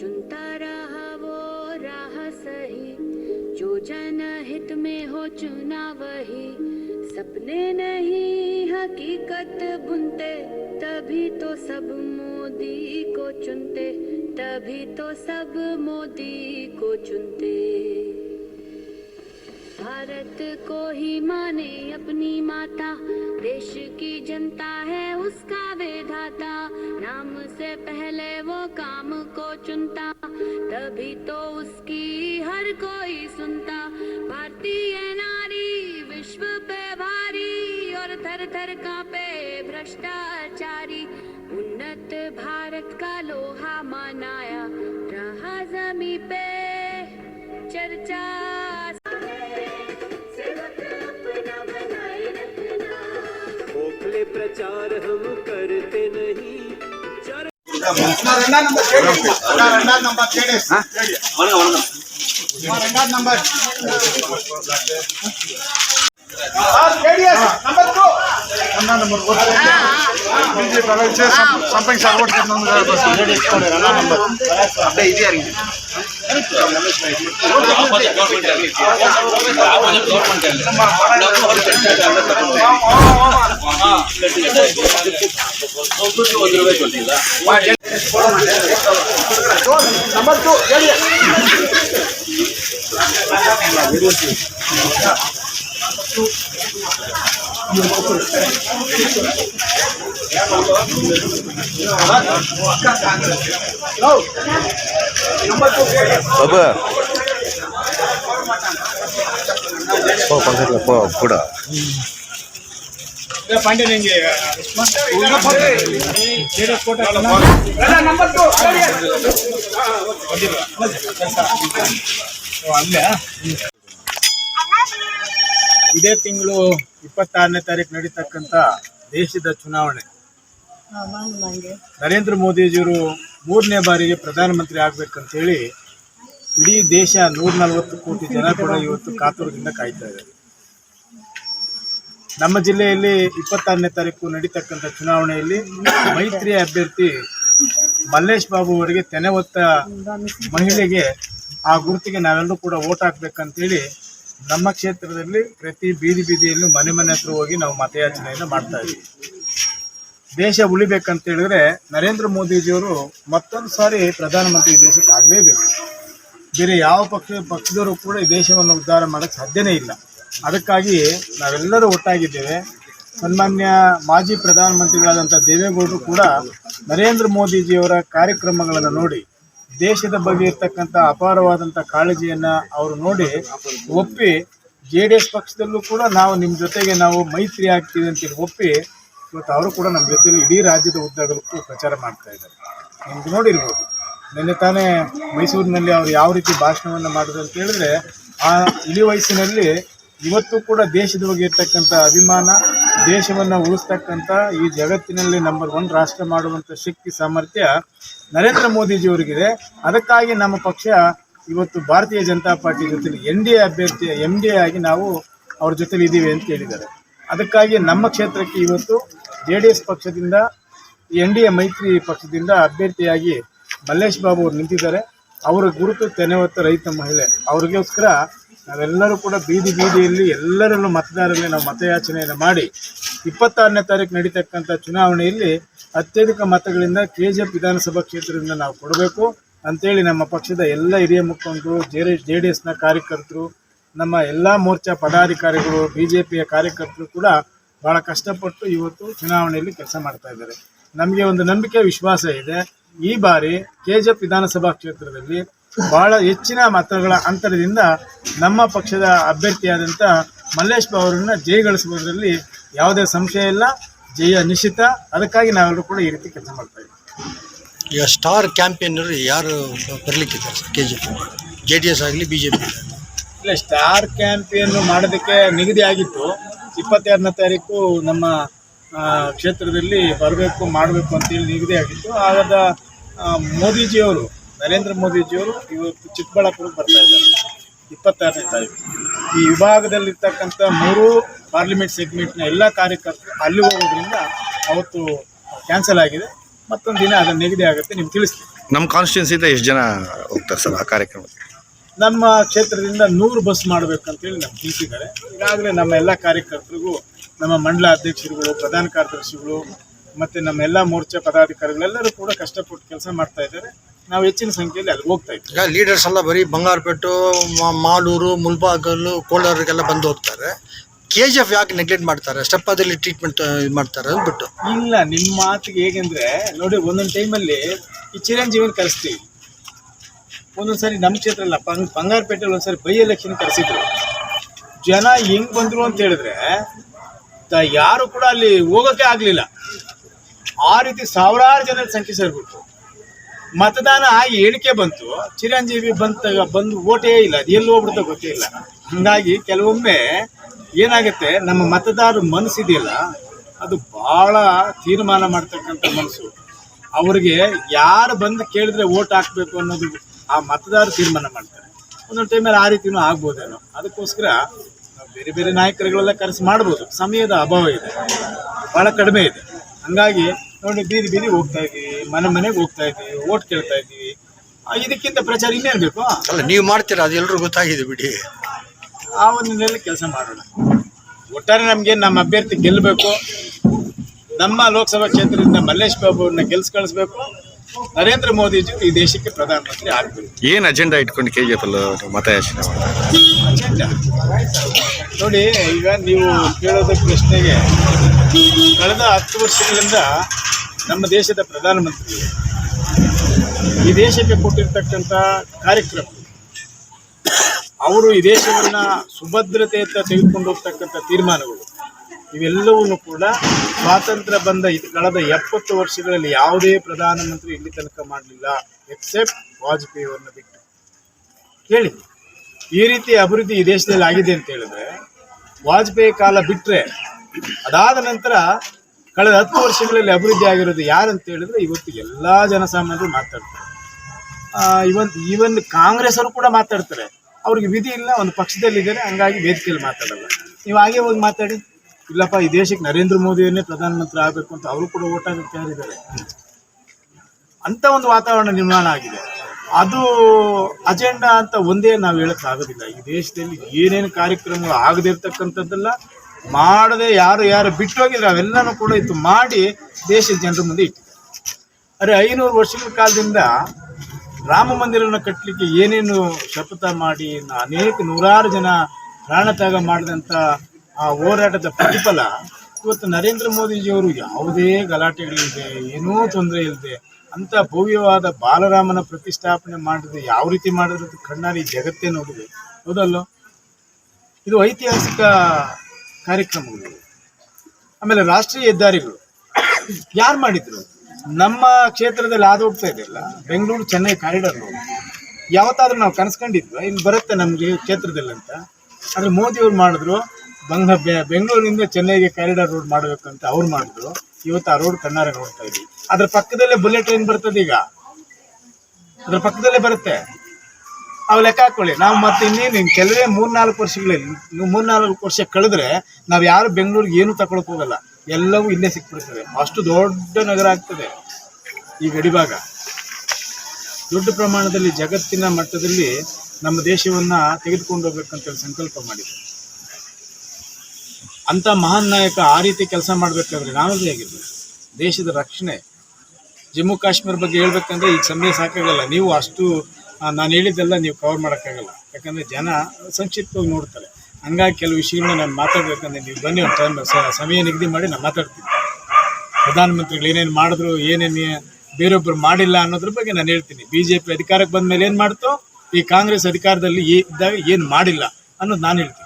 चुनता रहा वो राह सही। जो जन हित में हो चुना वही। सपने नहीं, हकीकत बुनते तभी तो सब मोदी को चुनते, तभी तो सब मोदी को चुनते। भारत को ही माने अपनी माता। देश की जनता है उसका विधाता। नाम से पहले वो काम को चुनता। तभी तो उसकी हर कोई सुनता। भारतीय नारी विश्व पे भारी और थर थर कांपे भ्रष्टाचारी। उन्नत भारत का लोहा मनाया। रहा जमी पे चर्चा। प्रचार हम करते नहीं चर రెండో నంబర్ చేయండి రెండో నంబర్ చేయండి రెండో నంబర్ నంబర్ టూ రెండో నంబర్ బీజేపీ అలా ఇచ్చే సంథింగ్ సర్వట్ రెండో నంబర్ అంటే ನಂಬರ್ ಟು ಹೇಳಿ ಕೂಡ. ನಿಂಗೆ ಇದೇ ತಿಂಗಳು ಇಪ್ಪತ್ತಾರನೇ ತಾರೀಕು ನಡೀತಕ್ಕಂಥ ದೇಶದ ಚುನಾವಣೆ. ನರೇಂದ್ರ ಮೋದಿಜಿಯವರು ಮೂರನೇ ಬಾರಿಗೆ ಪ್ರಧಾನಮಂತ್ರಿ ಆಗ್ಬೇಕಂತೇಳಿ ಇಡೀ ದೇಶ ನೂರ ನಲವತ್ತು ಕೋಟಿ ಜನ ಕೂಡ ಇವತ್ತು ಕಾತುರದಿಂದ ಕಾಯ್ತಾ ಇದ್ದಾರೆ. ನಮ್ಮ ಜಿಲ್ಲೆಯಲ್ಲಿ ಇಪ್ಪತ್ತಾರನೇ ತಾರೀಕು ನಡೀತಕ್ಕಂಥ ಚುನಾವಣೆಯಲ್ಲಿ ಮೈತ್ರಿ ಅಭ್ಯರ್ಥಿ ಮಲ್ಲೇಶ್ ಬಾಬು ಅವರಿಗೆ ತೆನೆ ಹೊತ್ತ ಮಹಿಳೆಗೆ ಆ ಗುರುತಿಗೆ ನಾವೆಲ್ಲರೂ ಕೂಡ ಓಟ್ ಹಾಕ್ಬೇಕಂತೇಳಿ ನಮ್ಮ ಕ್ಷೇತ್ರದಲ್ಲಿ ಪ್ರತಿ ಬೀದಿ ಬೀದಿಯಲ್ಲೂ ಮನೆ ಮನೆ ಹತ್ರ ಹೋಗಿ ನಾವು ಮತಯಾಚನೆಯನ್ನು ಮಾಡ್ತಾ ಇದ್ದೀವಿ. ದೇಶ ಉಳಿಬೇಕಂತ ಹೇಳಿದ್ರೆ ನರೇಂದ್ರ ಮೋದಿಜಿಯವರು ಮತ್ತೊಂದು ಸಾರಿ ಪ್ರಧಾನಮಂತ್ರಿ ಈ ದೇಶಕ್ಕೆ ಆಗಲೇಬೇಕು ಬೇರೆ ಯಾವ ಪಕ್ಷ, ಪಕ್ಷದವರು ಕೂಡ ಈ ದೇಶವನ್ನು ಉದ್ಧಾರ ಮಾಡೋಕ್ಕೆ ಸಾಧ್ಯನೇ ಇಲ್ಲ. ಅದಕ್ಕಾಗಿ ನಾವೆಲ್ಲರೂ ಒಟ್ಟಾಗಿದ್ದೇವೆ. ಸನ್ಮಾನ್ಯ ಮಾಜಿ ಪ್ರಧಾನಮಂತ್ರಿಗಳಾದಂಥ ದೇವೇಗೌಡರು ಕೂಡ ನರೇಂದ್ರ ಮೋದಿಜಿಯವರ ಕಾರ್ಯಕ್ರಮಗಳನ್ನು ನೋಡಿ, ದೇಶದ ಬಗ್ಗೆ ಇರ್ತಕ್ಕಂಥ ಅಪಾರವಾದಂಥ ಕಾಳಜಿಯನ್ನು ಅವರು ನೋಡಿ ಒಪ್ಪಿ, ಜೆ ಡಿ ಎಸ್ ಪಕ್ಷದಲ್ಲೂ ಕೂಡ ನಾವು ನಿಮ್ಮ ಜೊತೆಗೆ ನಾವು ಮೈತ್ರಿ ಆಗ್ತೀವಿ ಅಂತೇಳಿ ಒಪ್ಪಿ ಇವತ್ತು ಅವರು ಕೂಡ ನಮ್ಮ ಜೊತೆಯಲ್ಲಿ ಇಡೀ ರಾಜ್ಯದ ಉದ್ದಗಲಕ್ಕೂ ಪ್ರಚಾರ ಮಾಡ್ತಾ ಇದ್ದಾರೆ. ನಿಮ್ಗೆ ನೋಡಿರ್ಬೋದು. ನಿನ್ನೆ ತಾನೇ ಮೈಸೂರಿನಲ್ಲಿ ಅವರು ಯಾವ ರೀತಿ ಭಾಷಣವನ್ನು ಮಾಡಿದ್ರು ಅಂತ ಹೇಳಿದ್ರೆ, ಆ ಇಳಿ ವಯಸ್ಸಿನಲ್ಲಿ ಇವತ್ತು ಕೂಡ ದೇಶದ ಬಗ್ಗೆ ಇರ್ತಕ್ಕಂಥ ಅಭಿಮಾನ, ದೇಶವನ್ನು ಉಳಿಸ್ತಕ್ಕಂಥ ಈ ಜಗತ್ತಿನಲ್ಲಿ ನಂಬರ್ ಒನ್ ರಾಷ್ಟ್ರ ಮಾಡುವಂಥ ಶಕ್ತಿ, ಸಾಮರ್ಥ್ಯ ನರೇಂದ್ರ ಮೋದಿಜಿಯವರಿಗಿದೆ ಅದಕ್ಕಾಗಿ ನಮ್ಮ ಪಕ್ಷ ಇವತ್ತು ಭಾರತೀಯ ಜನತಾ ಪಾರ್ಟಿ ಜೊತೆಲಿ ಎನ್ ಡಿ ಎ ಅಭ್ಯರ್ಥಿ ಎಂ ಡಿ ಎ ಆಗಿ ನಾವು ಅವ್ರ ಜೊತೆಲಿ ಇದ್ದೀವಿ ಅಂತ ಹೇಳಿದ್ದಾರೆ. ಅದಕ್ಕಾಗಿ ನಮ್ಮ ಕ್ಷೇತ್ರಕ್ಕೆ ಇವತ್ತು ಜೆ ಡಿ ಎಸ್ ಪಕ್ಷದಿಂದ, ಎನ್ ಡಿ ಎ ಮೈತ್ರಿ ಪಕ್ಷದಿಂದ ಅಭ್ಯರ್ಥಿಯಾಗಿ ಮಲ್ಲೇಶ್ ಬಾಬು ಅವರು ನಿಂತಿದ್ದಾರೆ. ಅವರ ಗುರುತು ತೆನೆವತ್ತ ರೈತ ಮಹಿಳೆ. ಅವ್ರಿಗೋಸ್ಕರ ನಾವೆಲ್ಲರೂ ಕೂಡ ಬೀದಿ ಬೀದಿಯಲ್ಲಿ ಎಲ್ಲರಲ್ಲೂ ಮತದಾರರಲ್ಲಿ ನಾವು ಮತಯಾಚನೆಯನ್ನು ಮಾಡಿ ಇಪ್ಪತ್ತಾರನೇ ತಾರೀಕು ನಡೀತಕ್ಕಂಥ ಚುನಾವಣೆಯಲ್ಲಿ ಅತ್ಯಧಿಕ ಮತಗಳಿಂದ ಕೆ ಜಿ ಎಫ್ ವಿಧಾನಸಭಾ ಕ್ಷೇತ್ರದಿಂದ ನಾವು ಕೊಡಬೇಕು ಅಂತೇಳಿ ನಮ್ಮ ಪಕ್ಷದ ಎಲ್ಲ ಹಿರಿಯ ಮುಖಂಡರು ಜೆ ಜೆ ಡಿ ಎಸ್ನ ಕಾರ್ಯಕರ್ತರು, ನಮ್ಮ ಎಲ್ಲ ಮೋರ್ಚಾ ಪದಾಧಿಕಾರಿಗಳು ಬಿ ಜೆ ಪಿಯ ಕಾರ್ಯಕರ್ತರು ಕೂಡ ಭಾಳ ಕಷ್ಟಪಟ್ಟು ಇವತ್ತು ಚುನಾವಣೆಯಲ್ಲಿ ಕೆಲಸ ಮಾಡ್ತಾ ಇದ್ದಾರೆ. ನಮಗೆ ಒಂದು ನಂಬಿಕೆ ವಿಶ್ವಾಸ ಇದೆ. ಈ ಬಾರಿ ಕೆ ವಿಧಾನಸಭಾ ಕ್ಷೇತ್ರದಲ್ಲಿ ಬಹಳ ಹೆಚ್ಚಿನ ಮತಗಳ ಅಂತರದಿಂದ ನಮ್ಮ ಪಕ್ಷದ ಅಭ್ಯರ್ಥಿಯಾದಂಥ ಮಲ್ಲೇಶ್ ಬಾಬು ಅವರನ್ನ ಜಯಗಳಿಸುವುದರಲ್ಲಿ ಯಾವುದೇ ಸಂಶಯ ಇಲ್ಲ. ಜಯ ನಿಶ್ಚಿತ. ಅದಕ್ಕಾಗಿ ನಾವೆಲ್ಲರೂ ಕೂಡ ಈ ರೀತಿ ಕೆಲಸ ಮಾಡ್ತಾ ಇದ್ದೀವಿ. ಈಗ ಸ್ಟಾರ್ ಕ್ಯಾಂಪೇನರ್ ಯಾರು ಬರಲಿಕ್ಕಿದ್ದಾರೆ K G J D S ಆಗಲಿ, ಬಿ ಜೆ ಪಿ ಇಲ್ಲ ಸ್ಟಾರ್ ಕ್ಯಾಂಪೇನ್ ಮಾಡೋದಕ್ಕೆ ನಿಗದಿ ಆಗಿತ್ತು. ಇಪ್ಪತ್ತೆರಡನೇ ತಾರೀಕು ನಮ್ಮ ಕ್ಷೇತ್ರದಲ್ಲಿ ಬರಬೇಕು, ಮಾಡಬೇಕು ಅಂತೇಳಿ ನಿಗದಿ ಆಗಿತ್ತು. ಆಗ ಮೋದಿಜಿಯವರು, ನರೇಂದ್ರ ಮೋದಿಜಿಯವರು ಇವತ್ತು ಚಿಕ್ಕಬಳ್ಳಾಪುರಕ್ಕೆ ಬರ್ತಾ ಇದ್ದಾರೆ. ಇಪ್ಪತ್ತಾರನೇ ತಾರೀಕು. ಈ ವಿಭಾಗದಲ್ಲಿರ್ತಕ್ಕಂಥ ಮೂರು ಪಾರ್ಲಿಮೆಂಟ್ ಸೆಗ್ಮೆಂಟ್ನ ಎಲ್ಲ ಕಾರ್ಯಕರ್ತರು ಅಲ್ಲಿ ಹೋಗೋದ್ರಿಂದ ಅವತ್ತು ಕ್ಯಾನ್ಸಲ್ ಆಗಿದೆ. ಮತ್ತೊಂದು ದಿನ ಅದನ್ನು ನಿಗದಿ ಆಗುತ್ತೆ, ನಿಮ್ಗೆ ತಿಳಿಸ್ತೀನಿ. ನಮ್ಮ ಕಾನ್ಸ್ಟಿಟ್ಯೂನ್ಸಿಯಿಂದ ಎಷ್ಟು ಜನ ಹೋಗ್ತಾರೆ ಸರ್ ಆ ಕಾರ್ಯಕ್ರಮಕ್ಕೆ? ನಮ್ಮ ಕ್ಷೇತ್ರದಿಂದ ನೂರು ಬಸ್ ಮಾಡಬೇಕಂತೇಳಿ ನಮ್ಗೆ ತಿಳಿಸಿದ್ದಾರೆ ಈಗಾಗಲೇ ನಮ್ಮ ಎಲ್ಲ ಕಾರ್ಯಕರ್ತರಿಗೂ ನಮ್ಮ ಮಂಡಲ ಅಧ್ಯಕ್ಷರುಗಳು ಪ್ರಧಾನ ಕಾರ್ಯದರ್ಶಿಗಳು ಮತ್ತು ನಮ್ಮ ಎಲ್ಲ ಮೋರ್ಚಾ ಪದಾಧಿಕಾರಿಗಳೆಲ್ಲರೂ ಕೂಡ ಕಷ್ಟಪಟ್ಟು ಕೆಲಸ ಮಾಡ್ತಾ ಇದ್ದಾರೆ. ನಾವು ಹೆಚ್ಚಿನ ಸಂಖ್ಯೆಯಲ್ಲಿ ಅಲ್ಲಿ ಹೋಗ್ತಾ ಇದ್ದೀವಿ. ಈಗ ಲೀಡರ್ಸ್ ಎಲ್ಲ ಬರೀ ಬಂಗಾರಪೇಟು ಮ- ಮಾಲೂರು ಮುಲ್ಬಾಗಲು ಕೋಲಾರಿಗೆಲ್ಲ ಬಂದು ಹೋಗ್ತಾರೆ. ಕೆ ಜಿ ಎಫ್ ಯಾಕೆ ನೆಗ್ಲೆಕ್ಟ್ ಮಾಡ್ತಾರೆ? ಸ್ಟೆಪ್ಪದಲ್ಲಿ ಟ್ರೀಟ್ಮೆಂಟ್ ಇದು ಮಾಡ್ತಾರೆ ಅಂದ್ಬಿಟ್ಟು. ಇಲ್ಲ ನಿಮ್ಮ ಮಾತಿಗೆ ಹೇಗೆಂದ್ರೆ ನೋಡಿ ಒಂದೊಂದು ಟೈಮಲ್ಲಿ ಈ ಚಿರಂಜೀವನ ಕರೆಸ್ತೀವಿ. ಒಂದೊಂದು ಸರಿ ನಮ್ಮ ಕ್ಷೇತ್ರ ಅಲ್ಲ ಪಂಗ್ ಒಂದ್ಸರಿ ಬೈ ಎಲೆಕ್ಷನ್ ಕರೆಸಿದ್ರು. ಜನ ಹೆಂಗ್ ಬಂದ್ರು ಅಂತ ಹೇಳಿದ್ರೆ ಯಾರು ಕೂಡ ಅಲ್ಲಿ ಹೋಗಕ್ಕೆ ಆಗ್ಲಿಲ್ಲ. ಆ ರೀತಿ ಸಾವಿರಾರು ಜನರ ಸಂಖ್ಯೆ ಸೇರ್ಬಿಟ್ಟು ಮತದಾನ ಆಗಿ ಎಣಿಕೆ ಬಂತು. ಚಿರಂಜೀವಿ ಬಂತ, ಬಂದು ಓಟೇ ಇಲ್ಲ, ಅದು ಎಲ್ಲಿ ಹೋಗ್ಬಿಡ್ತೋ ಗೊತ್ತೇ ಇಲ್ಲ. ಹಂಗಾಗಿ ಕೆಲವೊಮ್ಮೆ ಏನಾಗುತ್ತೆ, ನಮ್ಮ ಮತದಾರರ ಮನಸ್ಸಿದೆಯಲ್ಲ ಅದು ಬಹಳ ತೀರ್ಮಾನ ಮಾಡ್ತಕ್ಕಂಥ ಮನಸ್ಸು. ಅವ್ರಿಗೆ ಯಾರು ಬಂದು ಕೇಳಿದ್ರೆ ಓಟ್ ಹಾಕ್ಬೇಕು ಅನ್ನೋದು ಆ ಮತದಾರ ತೀರ್ಮಾನ ಮಾಡ್ತಾರೆ. ಒಂದೊಂದು ಟೈಮಲ್ಲಿ ಆ ರೀತಿನೂ ಆಗ್ಬೋದೇನೋ. ಅದಕ್ಕೋಸ್ಕರ ನಾವು ಬೇರೆ ಬೇರೆ ನಾಯಕರುಗಳೆಲ್ಲ ಕರೆಸಿ ಮಾಡ್ಬೋದು. ಸಮಯದ ಅಭಾವ ಇದೆ. ಬಹಳ ಕಡಿಮೆ ಇದೆ. ಹಂಗಾಗಿ ನೋಡಿ ಬೀದಿ ಬೀದಿ ಹೋಗ್ತಾ ಇದ್ದೀವಿ. ಮನೆ ಮನೆಗೆ ಹೋಗ್ತಾ ಇದ್ದೀವಿ. ಓಟ್ ಕೇಳ್ತಾ ಇದ್ದೀವಿ. ಇದಕ್ಕಿಂತ ಪ್ರಚಾರ ಇನ್ನೇನು ಬೇಕು? ಅಲ್ಲ ನೀವು ಮಾಡ್ತೀರಾ? ಅದು ಗೊತ್ತಾಗಿದೆ ಬಿಡಿ. ಆ ಒಂದು ಕೆಲಸ ಮಾಡೋಣ. ಒಟ್ಟಾರೆ ನಮಗೆ ನಮ್ಮ ಅಭ್ಯರ್ಥಿ ಗೆಲ್ಲಬೇಕು ನಮ್ಮ ಲೋಕಸಭಾ ಕ್ಷೇತ್ರದಿಂದ ಮಲ್ಲೇಶ್ ಬಾಬು ಅವ್ರನ್ನ ಗೆಲ್ಸ್ ಕಳಿಸ್ಬೇಕು ನರೇಂದ್ರ ಮೋದಿಜಿ ಈ ದೇಶಕ್ಕೆ ಪ್ರಧಾನಮಂತ್ರಿ ಆಗಬೇಕು. ಏನು ಅಜೆಂಡಾ ಇಟ್ಕೊಂಡು ಕೆ ಜಿ ಎಫ್ ಮತಯಾಚನೆ ಅಜೆಂಡಾ ನೋಡಿ ಈಗ ನೀವು ಕೇಳೋದ ಪ್ರಶ್ನೆಗೆ ಕಳೆದ ಹತ್ತು ವರ್ಷಗಳಿಂದ ನಮ್ಮ ದೇಶದ ಪ್ರಧಾನಮಂತ್ರಿ ಈ ದೇಶಕ್ಕೆ ಕೊಟ್ಟಿರ್ತಕ್ಕಂಥ ಕಾರ್ಯಕ್ರಮ ಅವರು ಈ ದೇಶವನ್ನ ಸುಭದ್ರತೆಯತ್ತ ತೆಗೆದುಕೊಂಡು ಹೋಗ್ತಕ್ಕಂಥ ತೀರ್ಮಾನಗಳು ಇವೆಲ್ಲವನ್ನೂ ಕೂಡ ಸ್ವಾತಂತ್ರ್ಯ ಬಂದ ಇದು, ಕಳೆದ ಎಪ್ಪತ್ತು ವರ್ಷಗಳಲ್ಲಿ ಯಾವುದೇ ಪ್ರಧಾನಮಂತ್ರಿ ಇಲ್ಲಿ ತನಕ ಮಾಡಲಿಲ್ಲ ಎಕ್ಸೆಪ್ಟ್ ವಾಜಪೇಯಿ ಅವರನ್ನ ಬಿಟ್ಟು. ಕೇಳಿ ಈ ರೀತಿ ಅಭಿವೃದ್ಧಿ ಈ ದೇಶದಲ್ಲಿ ಆಗಿದೆ ಅಂತ ಹೇಳಿದ್ರೆ, ವಾಜಪೇಯಿ ಕಾಲ ಬಿಟ್ಟರೆ ಅದಾದ ನಂತರ ಕಳೆದ ಹತ್ತು ವರ್ಷಗಳಲ್ಲಿ ಅಭಿವೃದ್ಧಿ ಆಗಿರೋದು ಯಾರು ಅಂತ ಹೇಳಿದ್ರೆ ಇವತ್ತು ಎಲ್ಲಾ ಜನಸಾಮಾನ್ಯರು ಮಾತಾಡ್ತಾರೆ. ಇವನ್ ಈವನ್ ಕಾಂಗ್ರೆಸ್ ಕೂಡ ಮಾತಾಡ್ತಾರೆ. ಅವ್ರಿಗೆ ವಿಧಿ ಇಲ್ಲ, ಒಂದು ಪಕ್ಷದಲ್ಲಿದ್ದಾರೆ, ಹಂಗಾಗಿ ವೇದಿಕೆಯಲ್ಲಿ ಮಾತಾಡಲ್ಲ. ನೀವು ಹಾಗೆ ಹೋಗಿ ಮಾತಾಡಿ. ಇಲ್ಲಪ್ಪ, ಈ ದೇಶಕ್ಕೆ ನರೇಂದ್ರ ಮೋದಿಯನ್ನೇ ಪ್ರಧಾನಮಂತ್ರಿ ಆಗಬೇಕು ಅಂತ ಅವರು ಕೂಡ ಓಟ್ ಹಾಕಕ್ಕೆ ತಯಾರಿದ್ದಾರೆ. ಅಂತ ಒಂದು ವಾತಾವರಣ ನಿರ್ಮಾಣ ಆಗಿದೆ. ಅದು ಅಜೆಂಡಾ ಅಂತ ಒಂದೇ ನಾವು ಹೇಳಕ್ ಆಗೋದಿಲ್ಲ ಈ ದೇಶದಲ್ಲಿ ಏನೇನು ಕಾರ್ಯಕ್ರಮಗಳು ಆಗದೇ ಇರ್ತಕ್ಕಂಥದ್ದೆಲ್ಲ ಮಾಡದೆ ಯಾರು ಯಾರು ಬಿಟ್ಟು ಹೋಗಿದ್ರೆ ಅವೆಲ್ಲನೂ ಕೂಡ ಇತ್ತು ಮಾಡಿ ದೇಶದ ಜನರ ಮುಂದೆ ಅರೆ, ಐನೂರು ವರ್ಷಗಳ ಕಾಲದಿಂದ ರಾಮ ಮಂದಿರನ ಕಟ್ಟಲಿಕ್ಕೆ ಏನೇನು ಶಪಥ ಮಾಡಿ, ಅನೇಕ ನೂರಾರು ಜನ ಪ್ರಾಣತ್ಯಾಗ ಮಾಡಿದಂಥ ಆ ಹೋರಾಟದ ಪ್ರತಿಫಲ ಇವತ್ತು ನರೇಂದ್ರ ಮೋದಿಜಿಯವರು ಯಾವುದೇ ಗಲಾಟೆಗಳಿಲ್ಲದೆ, ಏನೂ ತೊಂದರೆ ಇಲ್ಲದೆ ಅಂತ ಭವ್ಯವಾದ ಬಾಲರಾಮನ ಪ್ರತಿಷ್ಠಾಪನೆ ಮಾಡಿದ್ರೆ ಯಾವ ರೀತಿ ಮಾಡಿದ್ರೆ ಕಣ್ಣಾರಿ ಜಗತ್ತೇ ನೋಡಿದೆ. ಹೌದಲ್ಲೋ? ಇದು ಐತಿಹಾಸಿಕ ಕಾರ್ಯಕ್ರಮಗಳು. ಆಮೇಲೆ ರಾಷ್ಟ್ರೀಯ ಹೆದ್ದಾರಿಗಳು. ಯಾರು ಮಾಡಿದ್ರು? ನಮ್ಮ ಕ್ಷೇತ್ರದಲ್ಲಿ ಆದ ಹೋಗ್ತಾ ಇದೆಯಲ್ಲ ಬೆಂಗಳೂರು ಚೆನ್ನೈ ಕಾರಿಡಾರ್ ರೋಡ್. ಯಾವತ್ತಾದ್ರೂ ನಾವು ಕನಸ್ಕೊಂಡಿದ್ವಿ? ಇಲ್ಲಿ ಬರುತ್ತೆ ನಮಗೆ ಕ್ಷೇತ್ರದಲ್ಲಿ ಅಂತ ಆದ್ರೆ ಮೋದಿಯವ್ರು ಮಾಡಿದ್ರು ಬಂಗ ಬೆಂಗಳೂರಿಂದ ಚೆನ್ನೈಗೆ ಕಾರಿಡಾರ್ ರೋಡ್ ಮಾಡಬೇಕಂತ ಅವ್ರು ಮಾಡಿದ್ರು. ಇವತ್ತು ಆ ರೋಡ್ ಕಣ್ಣಾರೆ ನೋಡ್ತಾ ಇದ್ವಿ ಅದ್ರ ಪಕ್ಕದಲ್ಲೇ ಬುಲೆಟ್ ಟ್ರೈನ್ ಬರ್ತದೆ ಈಗ. ಅದ್ರ ಪಕ್ಕದಲ್ಲೇ ಬರುತ್ತೆ. ಅವು ಲೆಕ್ಕ ಹಾಕೊಳ್ಳಿ. ನಾವು ಮತ್ತೆ ಇನ್ನೇನು ಕೆಲವೇ ಮೂರ್ನಾಲ್ಕು ವರ್ಷಗಳಲ್ಲಿ ಮೂರ್ನಾಲ್ಕು ವರ್ಷ ಕಳೆದ್ರೆ ನಾವು ಯಾರು ಬೆಂಗಳೂರಿಗೆ ಏನು ತಗೊಳಕ್ ಹೋಗಲ್ಲ. ಎಲ್ಲವೂ ಇಲ್ಲೇ ಸಿಕ್ಬಿಡ್ತದೆ. ಅಷ್ಟು ದೊಡ್ಡ ನಗರ ಆಗ್ತದೆ ಈ ಗಡಿಭಾಗ. ದೊಡ್ಡ ಪ್ರಮಾಣದಲ್ಲಿ ಜಗತ್ತಿನ ಮಟ್ಟದಲ್ಲಿ ನಮ್ಮ ದೇಶವನ್ನ ತೆಗೆದುಕೊಂಡು ಹೋಗ್ಬೇಕಂತ ಸಂಕಲ್ಪ ಮಾಡಿದೆ ಅಂತ ಮಹಾನ್ ನಾಯಕ ಆ ರೀತಿ ಕೆಲಸ ಮಾಡಬೇಕಾದ್ರೆ ನಾವೇ ಹೇಗಿರ್ಬೇಕು ದೇಶದ ರಕ್ಷಣೆ. ಜಮ್ಮು ಕಾಶ್ಮೀರ ಬಗ್ಗೆ ಹೇಳ್ಬೇಕಂದ್ರೆ ಈಗ ಸಮಯ ಸಾಕಾಗಲ್ಲ. ನೀವು ಅಷ್ಟು ನಾನು ಹೇಳಿದ್ದೆಲ್ಲ ನೀವು ಕವರ್ ಮಾಡೋಕ್ಕಾಗಲ್ಲ. ಯಾಕಂದರೆ ಜನ ಸಂಕ್ಷಿಪ್ತವಾಗಿ ನೋಡ್ತಾರೆ. ಹಂಗಾಗಿ ಕೆಲವು ವಿಷಯಗಳನ್ನ ನಾನು ಮಾತಾಡ್ಬೇಕಂದ್ರೆ ನೀವು ಬನ್ನಿ ಒಂದು ಟೈಮ್ ಸಮಯ ನಿಗದಿ ಮಾಡಿ ನಾನು ಮಾತಾಡ್ತೀನಿ. ಪ್ರಧಾನಮಂತ್ರಿಗಳು ಏನೇನು ಮಾಡಿದ್ರು, ಏನೇನು ಬೇರೊಬ್ಬರು ಮಾಡಿಲ್ಲ ಅನ್ನೋದ್ರ ಬಗ್ಗೆ ನಾನು ಹೇಳ್ತೀನಿ. ಬಿ ಜೆ ಪಿ ಅಧಿಕಾರಕ್ಕೆ ಬಂದ ಮೇಲೆ ಏನು ಮಾಡ್ತೋ? ಈ ಕಾಂಗ್ರೆಸ್ ಅಧಿಕಾರದಲ್ಲಿ ಇದ್ದಾಗ ಏನು ಮಾಡಿಲ್ಲ ಅನ್ನೋದು ನಾನು ಹೇಳ್ತೀನಿ.